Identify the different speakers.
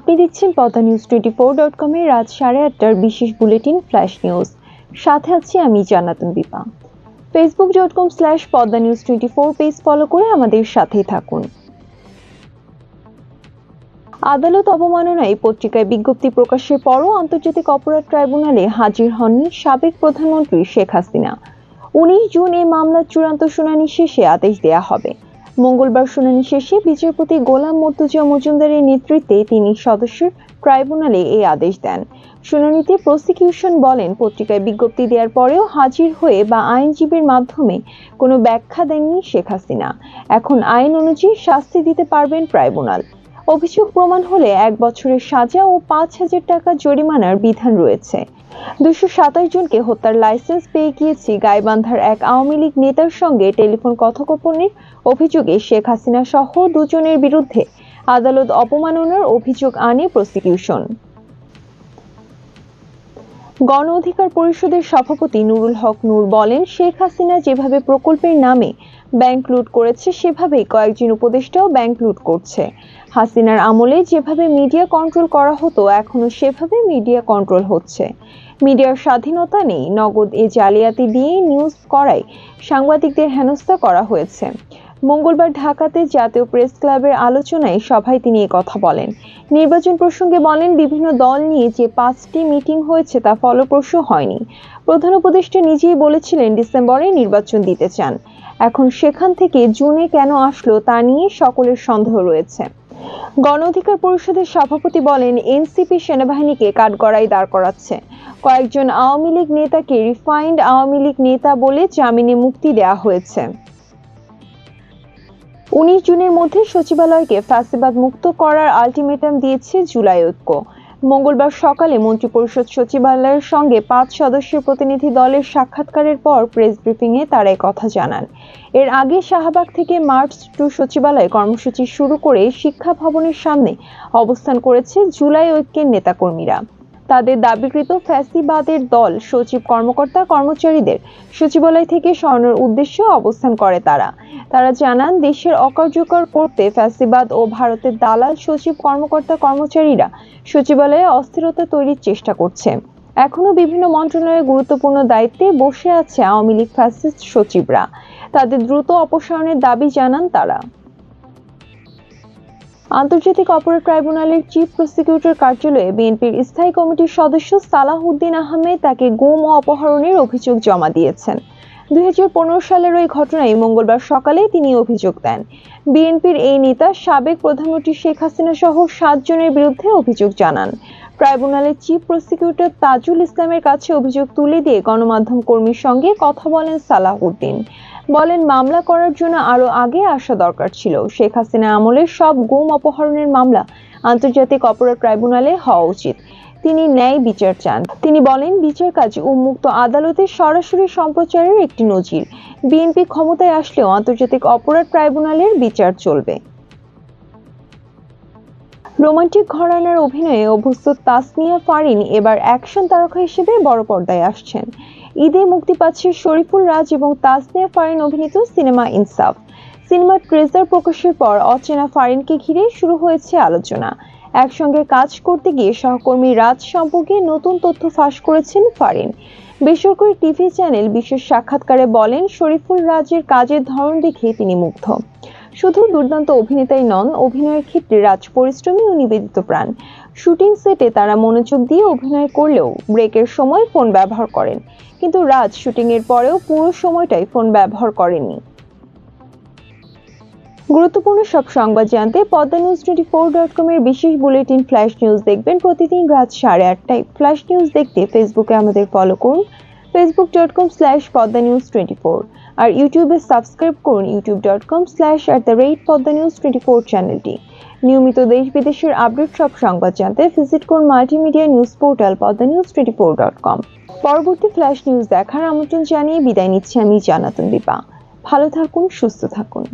Speaker 1: দিচ্ছেন Padma news twenty four dot কমের রাত সাড়ে আটটার বিশেষ বুলেটিন ফ্ল্যাশ নিউজ। সাথে আছি আমি Jannatun Bipa. Facebook dot com slash Padma news twenty four page follow করে আমাদের সাথেই থাকুন। আদালত অবমাননায় পত্রিকায় বিজ্ঞপ্তি প্রকাশের পরও আন্তর্জাতিক অপরাধ ট্রাইব্যুনালে হাজির হননি সাবেক প্রধানমন্ত্রী শেখ হাসিনা। উনিশ জুন এই মামলার চূড়ান্ত শুনানি শেষে আদেশ দেয়া হবে। মঙ্গলবার শুনানি শেষে বিচারপতি গোলাম মর্তুজা মজুমদারের নেতৃত্বে তিনি সদস্যের ট্রাইব্যুনালে এই আদেশ দেন। শুনানিতে প্রসিকিউশন বলেন, পত্রিকায় বিজ্ঞপ্তি দেওয়ার পরেও হাজির হয়ে বা আইনজীবীর মাধ্যমে কোনো ব্যাখ্যা দেননি শেখ হাসিনা। এখন আইন অনুযায়ী শাস্তি দিতে পারবেন ট্রাইব্যুনাল। অভিযোগ প্রমাণ হলে এক বছরের সাজা ও পাঁচ হাজার টাকা জরিমানার বিধান রয়েছে। দুশো সাতাশ জনকে হত্যার লাইসেন্স পেয়ে গিয়েছি গাইবান্ধার এক আওয়ামী লীগ নেতার সঙ্গে টেলিফোন কথোপকথনের অভিযোগে শেখ হাসিনা সহ দুজনের বিরুদ্ধে আদালত অপমাননার অভিযোগ আনে প্রসিকিউশন। গণ অধিকার পরিষদের সভাপতি নুরুল হক নূর বলেন, শেখ হাসিনা যেভাবে প্রকল্পের নামে ব্যাংক লুট করেছে সেভাবেই কয়েকজন উপদেষ্টাও ব্যাংক লুট করছে। হাসিনার আমলে যেভাবে মিডিয়া কন্ট্রোল করা হতো, এখনও সেভাবে মিডিয়া কন্ট্রোল হচ্ছে। মিডিয়ার স্বাধীনতা নেই, নগদ এ জালিয়াতি দিয়ে নিউজ করায় সাংবাদিকদের হেনস্থা করা হয়েছে। মঙ্গলবার ঢাকাতে জাতীয় প্রেস ক্লাবের আলোচনায় সভায় তিনি কথা বলেন। নির্বাচন প্রসঙ্গে বলেন, বিভিন্ন দল নিয়ে যে পাঁচটি মিটিং হয়েছে তা ফলপ্রসূ হয়নি। প্রধান উপদেষ্টা নিজেই বলেছিলেন ডিসেম্বরে নির্বাচন দিতে চান। এখন সেখান থেকে জুনে কেন আসলো তা নিয়ে সকলের সন্দেহ রয়েছে। গণ অধিকার পরিষদের সভাপতি বলেন, এনসিপি সেনাবাহিনীকে কাঠগড়ায় দাঁড় করাচ্ছে। কয়েকজন আওয়ামী লীগ নেতাকে রিফাইন্ড আওয়ামী লীগ নেতা বলে জামিনে মুক্তি দেয়া হয়েছে। উনিশ জুনের মধ্যে সচিবালয়কে ফ্যাসিবাদ মুক্ত করার আলটিমেটাম দিয়েছে জুলাই ঐক্য। মঙ্গলবার সকালে মন্ত্রিপরিষদ সচিবালয়ের সঙ্গে পাঁচ সদস্যের প্রতিনিধি দলের সাক্ষাৎকারের পর প্রেস ব্রিফিংয়ে তারা কথা জানান। এর আগে শাহবাগ থেকে মার্চ টু সচিবালয় কর্মসূচি শুরু করে শিক্ষা ভবনের সামনে অবস্থান করেছে জুলাই ঐক্যের নেতাকর্মীরা। তাদের দাবিকৃত ফ্যাসিবাদের দল সচিব কর্মকর্তা কর্মচারীদের সচিবালয় থেকে সরানোর উদ্দেশ্যে অবস্থান করে তারা। তারা জানান, দেশের অকার্যকর করতে ফ্যাসিবাদ ও ভারতের দালাল সচিব কর্মকর্তা কর্মচারীরা সচিবালয়ে অস্থিরতা তৈরির চেষ্টা করছে। এখনও বিভিন্ন মন্ত্রণালয়ে গুরুত্বপূর্ণ দায়িত্বে বসে আছে আওয়ামী লীগ ফ্যাসিস্ট সচিবরা। তাদের দ্রুত অপসারণের দাবি জানান তারা। আন্তর্জাতিক অপরাধ ট্রাইব্যুনালের চিফ প্রসিকিউটর কার্যালয়ে বিএনপির স্থায়ী কমিটির সদস্য সালাহউদ্দিন আহমেদ তাকে গুম ও অপহরণের অভিযোগ জমা দিয়েছেন। দুই হাজার পনেরো সালের ওই ঘটনায় মঙ্গলবার সকালে তিনি অভিযোগ দেন। বিএনপির এই নেতা সাবেক প্রধানমন্ত্রী শেখ হাসিনা সহ সাতজনের বিরুদ্ধে অভিযোগ জানান। ট্রাইব্যুনালের চিফ প্রসিকিউটর তাজুল ইসলামের কাছে অভিযোগ তুলে দিয়ে গণমাধ্যম কর্মীর সঙ্গে কথা বলেন সালাহউদ্দিন বলেন, মামলা করার জন্য আরও আগে আসা দরকার ছিল। শেখ হাসিনা আমলের সব গুম অপহরণের মামলা আন্তর্জাতিক অপরাধ ট্রাইব্যুনালে হওয়া উচিত। তিনি ন্যায় বিচার চান। তিনি বলেন, বিচার কাজ উন্মুক্ত আদালতের সরাসরি সম্প্রচারের একটি নজির। বিএনপি ক্ষমতায় আসলেও আন্তর্জাতিক অপরাধ ট্রাইব্যুনালের বিচার চলবে। রোমান্টিক ঘরানার অভিনয়ে অভ্যস্ত তাসনিয়া ফারিন এবার অ্যাকশন তারকা হিসেবে বড় পর্দায় আসছেন। ঈদে মুক্তি পাচ্ছে শরীফুল রাজ এবং তাসনিয়া ফারিন অভিনীত সিনেমা ইনসাফ। সিনেমার ট্রেজার প্রকাশের পর অচেনা ফারিনকে ঘিরে শুরু হয়েছে আলোচনা। একসঙ্গে কাজ করতে গিয়ে সহকর্মী রাজ সম্পর্কে নতুন তথ্য ফাঁস করেছেন ফারিন। বেসরকারি টিভি চ্যানেল বিশেষ সাক্ষাৎকারে বলেন, শরীফুল রাজের কাজের ধরন দেখে তিনি মুগ্ধ। শুধু দুর্দান্ত অভিনেতাই নন, অভিনয়ের ক্ষেত্রে রাজ পরিশ্রমী ও নিবেদিত প্রাণ। শুটিং সেটে তারা মনোযোগ দিয়ে অভিনয় করলেও ব্রেকের সময় ফোন ব্যবহার করেন। কিন্তু রাজ শুটিং এর পরেও পুরো সময়টাই ফোন ব্যবহার করেননি। গুরুত্বপূর্ণ সব সংবাদ জানতে Padma news twenty four dot com এর বিশেষ বুলেটিন ফ্ল্যাশ নিউজ দেখবেন প্রতিদিন রাত সাড়ে আটটায়। ফ্ল্যাশ নিউজ দেখতে ফেসবুকে আমাদের ফলো করুন। Facebook dot com slash Padma news twenty four. আর ইউটিউবে সাবস্ক্রাইব করুন YouTube dot com slash at the rate Padma news twenty four চ্যানেলটি নিয়মিত দেশ বিদেশের আপডেট সব সংবাদ জানতে ভিজিট করুন multimedia news portal Padma news twenty four dot com পরবর্তী ফ্ল্যাশ নিউজ দেখার আমন্ত্রণ জানিয়ে বিদায় নিচ্ছি আমি জানাতুন দীপা। ভালো থাকুন, সুস্থ থাকুন।